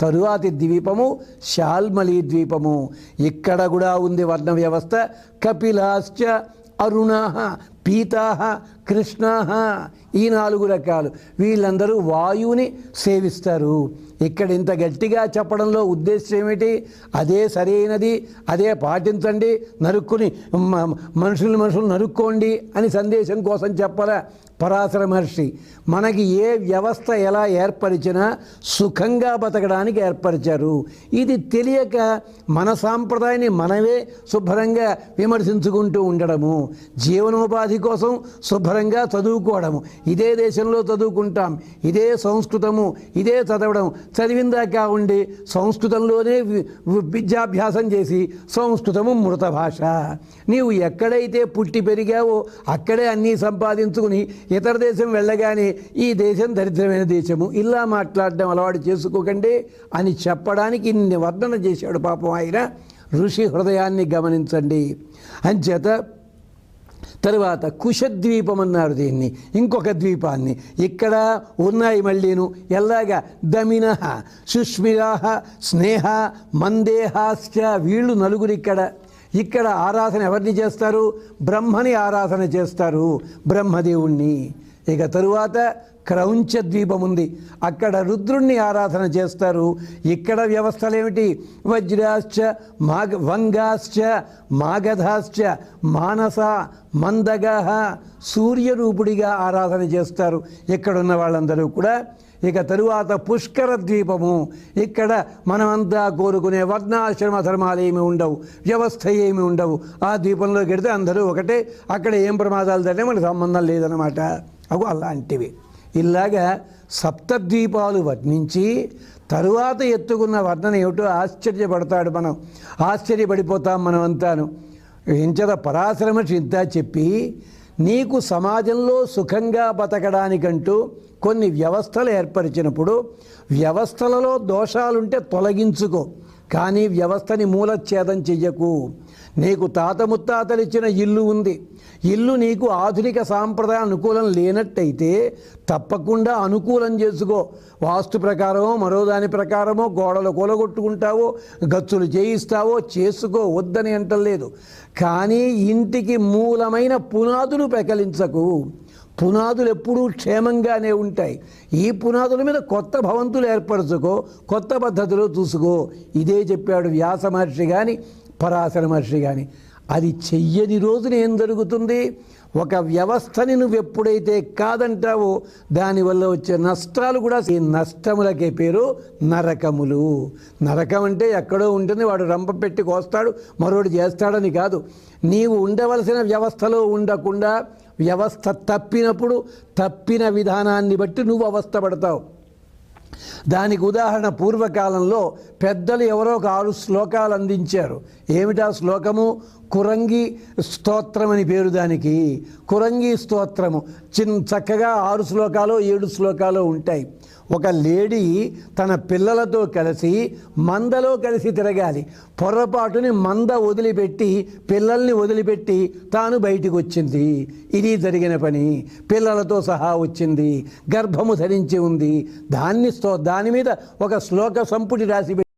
తరువాతి ద్వీపము శాల్మలి ద్వీపము. ఇక్కడ కూడా ఉంది వర్ణ వ్యవస్థ. కపిలాశ్చ అరుణ పీతా కృష్ణ ఈ నాలుగు రకాలు. వీళ్ళందరూ వాయువుని సేవిస్తారు. ఇక్కడ ఇంత గట్టిగా చెప్పడంలో ఉద్దేశం ఏమిటి? అదే సరైనది అదే పాటించండి నరుక్కుని మ- మనుషులు మనుషులు నరుక్కోండి అని సందేశం కోసం చెప్పరా పరాశర మహర్షి. మనకి ఏ వ్యవస్థ ఎలా ఏర్పరిచినా సుఖంగా బతకడానికి ఏర్పరిచారు. ఇది తెలియక మన సాంప్రదాయాన్ని మనమే శుభ్రంగా విమర్శించుకుంటూ ఉండడము జీవనోపాధి కోసం శుభ్రంగా చదువుకోవడము. ఇదే దేశంలో చదువుకుంటాం ఇదే సంస్కృతము ఇదే చదవడం చదివిందాకా ఉండి సంస్కృతంలోనే విద్యాభ్యాసం చేసి సంస్కృతము మృత భాష. నీవు ఎక్కడైతే పుట్టి పెరిగావో అక్కడే అన్నీ సంపాదించుకుని ఇతర దేశం వెళ్ళగానే ఈ దేశం దరిద్రమైన దేశము. ఇలా మాట్లాడడం అలవాటు చేసుకోకండి అని చెప్పడానికి ఇన్ని వర్ణన చేశాడు పాపం ఆయన. ఋషి హృదయాన్ని గమనించండి. అంచేత తరువాత కుశద్వీపం అన్నారు దీన్ని ఇంకొక ద్వీపాన్ని. ఇక్కడ ఉన్నాయి మళ్ళీను. ఎలాగా? దమిన సుష్మిరాహ స్నేహ మందేహాశ్చ వీళ్ళు నలుగురు ఇక్కడ. ఇక్కడ ఆరాధన ఎవరిని చేస్తారు? బ్రహ్మని ఆరాధన చేస్తారు బ్రహ్మదేవుణ్ణి. ఇక తరువాత క్రౌంచ ద్వీపం ఉంది. అక్కడ రుద్రుణ్ణి ఆరాధన చేస్తారు. ఇక్కడ వ్యవస్థలేమిటి? వజ్రాశ్చ మాగ వంగాశ్చ మాగధాశ్చ మానస మందగ సూర్యరూపుడిగా ఆరాధన చేస్తారు. ఇక్కడున్న వాళ్ళందరూ కూడా ఇక తరువాత పుష్కర ద్వీపము ఇక్కడ మనమంతా కోరుకునే వర్ణాశ్రమ ధర్మాలు ఏమి ఉండవు వ్యవస్థ ఏమి ఉండవు. ఆ ద్వీపంలో గడితే అందరూ ఒకటే అక్కడ ఏం ప్రమాదాలు తట్టే మనకు సంబంధం లేదనమాట అవు అలాంటివి. ఇలాగా సప్తద్వీపాలు వర్ణించి తరువాత ఎత్తుకున్న వర్ణన ఏమిటో ఆశ్చర్యపడతాడు మనం. ఆశ్చర్యపడిపోతాం మనం అంతాను ఎంచద పరాశ్రమ చింత చెప్పి నీకు సమాజంలో సుఖంగా బతకడానికంటూ కొన్ని వ్యవస్థలు ఏర్పరిచినప్పుడు వ్యవస్థలలో దోషాలుంటే తొలగించుకో కానీ వ్యవస్థని మూలఛేదం చెయ్యకు. నీకు తాత ముత్తాతలు ఇచ్చిన ఇల్లు ఉంది. ఇల్లు నీకు ఆధునిక సాంప్రదాయ అనుకూలం లేనట్టయితే తప్పకుండా అనుకూలం చేసుకో. వాస్తు ప్రకారమో మరో దాని ప్రకారమో గోడలు కూలగొట్టుకుంటావో గచ్చులు చేయిస్తావో చేసుకో వద్దని అంటలేదు. కానీ ఇంటికి మూలమైన పునాదులు పెకలించకు. పునాదులు ఎప్పుడూ క్షేమంగానే ఉంటాయి. ఈ పునాదుల మీద కొత్త భవంతులు ఏర్పరచుకో కొత్త పద్ధతిలో చూసుకో. ఇదే చెప్పాడు వ్యాస మహర్షి కానీ పరాశర మహర్షి కానీ అది చెయ్యని రోజున ఏం జరుగుతుంది? ఒక వ్యవస్థని నువ్వు ఎప్పుడైతే కాదంటావో దానివల్ల వచ్చే నష్టాలు కూడా ఈ నష్టములకే పేరు నరకములు. నరకం అంటే ఎక్కడో ఉంటుంది వాడు రంప పెట్టి కోస్తాడు మరోడు చేస్తాడని కాదు. నీవు ఉండవలసిన వ్యవస్థలో ఉండకుండా వ్యవస్థ తప్పినప్పుడు తప్పిన విధానాన్ని బట్టి నువ్వు అవస్థపడతావు. దానికి ఉదాహరణ పూర్వకాలంలో పెద్దలు ఎవరో ఒక ఆరు శ్లోకాలు అందించారు. ఏమిటా శ్లోకము? కురంగి స్తోత్రం అని పేరు దానికి. కురంగి స్తోత్రము. చిన్న చక్కగా ఆరు శ్లోకాలు ఏడు శ్లోకాలు ఉంటాయి. ఒక లేడీ తన పిల్లలతో కలిసి మందలో కలిసి తిరగాలి. పొరపాటుని మంద వదిలిపెట్టి పిల్లల్ని వదిలిపెట్టి తాను బయటికి వచ్చింది. ఇది జరిగిన పని. పిల్లలతో సహా వచ్చింది. గర్భము ధరించి ఉంది. దాన్ని దాని మీద ఒక శ్లోక సంపుటి రాసి పెట్టి